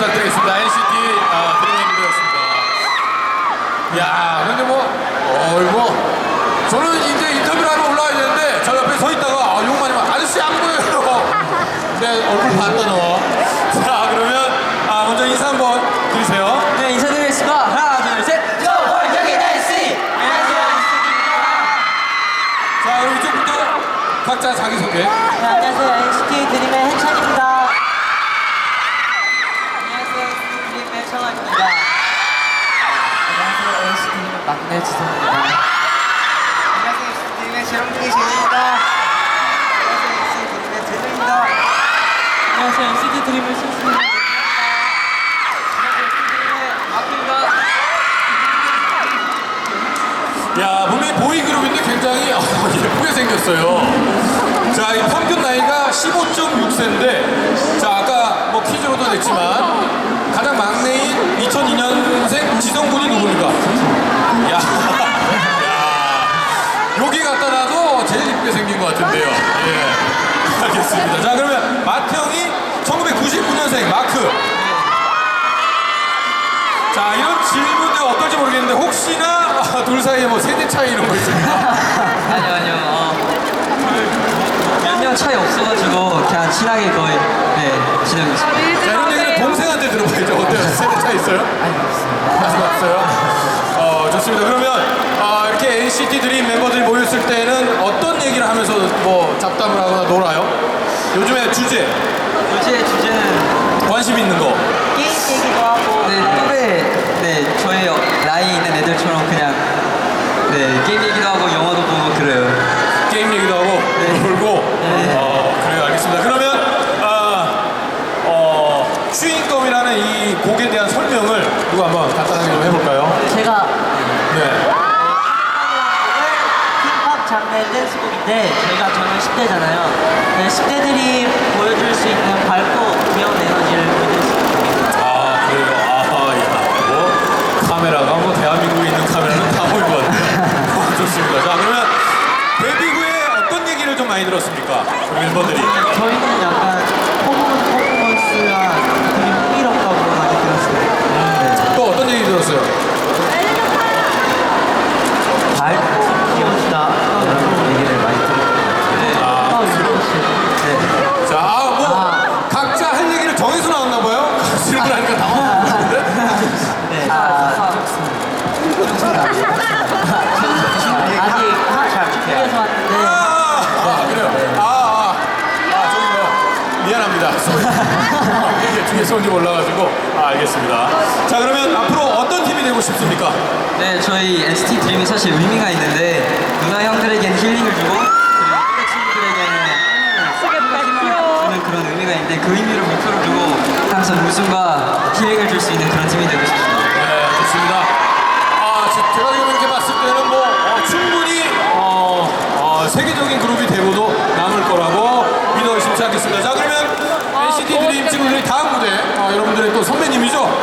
부탁드리겠습니다. NCT 아, 드림앤드였습니다. 야, 근데 뭐, 어이 뭐, 저는 이제 인터뷰를 하러 올라와야 되는데 저 옆에 서 있다가 아, 욕 많이 막 아저씨 안 보여요. 내 얼굴 봤다 너. 자, 그러면 아, 먼저 인사 한번 드리세요. 네, 인사드리겠습니다. 하나, 둘, 셋. 저, 월경이 날씨! 안녕하세요, 자, 그럼 이쪽부터 각자 자기소개. 네, 안녕하세요, NCT 드림의 해찬입니다. 안녕하세요, NCT 드림의 재롱둥이 재입니다. 안녕하세요, NCT 드림의 제노입니다. 안녕하세요, NCT 드림의 신수입니다. 안녕하세요, NCT 드림의 아키입니다. 야, 분명히 보이그룹인데 굉장히 어, 예쁘게 생겼어요. 자, 이 평균 나이가 15.6세인데, 자, 아까 뭐 퀴즈로도 냈지만, 가장 막내인 2002년생 지성군이 누굽니까? 야, 놔도 제일 예쁘게 생긴 것 같은데요. 예. 알겠습니다. 자, 그러면 마태형이 1999년생 마크. 자, 이런 질문도 어떨지 모르겠는데, 혹시나 아, 둘 사이에 뭐 세대 차이 이런 거 있습니까? 아니요 아니요 어, 몇명 차이 없어가지고 그냥 친하게 거의 네 지내고 있습니다 자, 이런 얘기는 동생한테 들어봐야죠. 어때요? 세대 차이 있어요? 아직 없어요? 어, 좋습니다. 그러면 아, 이렇게 NCT 드림 멤버들이 모였을 때는 어떤 얘기를 하면서 뭐 잡담을 하거나 놀아요? 요즘에 주제, 요새 주제는 관심 있는 거. 게임 얘기도 하고 네 또래 네 저희 나이 있는 애들처럼 그냥 네 게임 얘기도 하고 영화도 보고 그래요 게임 얘기도 하고 놀고. 네. 어, 그래요. 알겠습니다. 그러면 아, 어, 슈잉검이라는 이 곡에 대한 설명을 누가 한번 간단하게 좀 해볼까요? 제가 네. 댄스곡인데 저희가 저는 10대잖아요. 네, 10대들이 보여줄 수 있는 밝고 귀여운 에너지를 보여줄 수 있는 곡입니다. 아 그래요? 아하 야, 뭐? 카메라가 뭐 대한민국에 있는 카메라는 다 보일 것 같아요. 좋습니다. 자 그러면 데뷔 후에 어떤 얘기를 좀 많이 들었습니까? 우리 멤버들이? 저희는 뒤에서 온지 몰라가지고 아, 알겠습니다 자 그러면 앞으로 어떤 팀이 되고 싶습니까? 네, 저희 NCT 드림이 사실 의미가 있는데 누나 형들에겐 힐링을 주고 그리고 또래 친구들에게는 주는 그런 의미가 있는데 그 의미를 목표로 두고 항상 웃음과 힐링을 줄 수 있는 그런 팀이 되고 싶습니다. 네, 좋습니다. 아, 제- 제가 지금 이렇게 봤을 때는 뭐 어, 충분히 어, 어, 세계적인 그룹이 되고도 남을 거라고 믿어 의심치 않겠습니다. 자, 그러면 NCT 드림 친구들이 다음 무대, 어, 여러분들의 또 선배님이죠?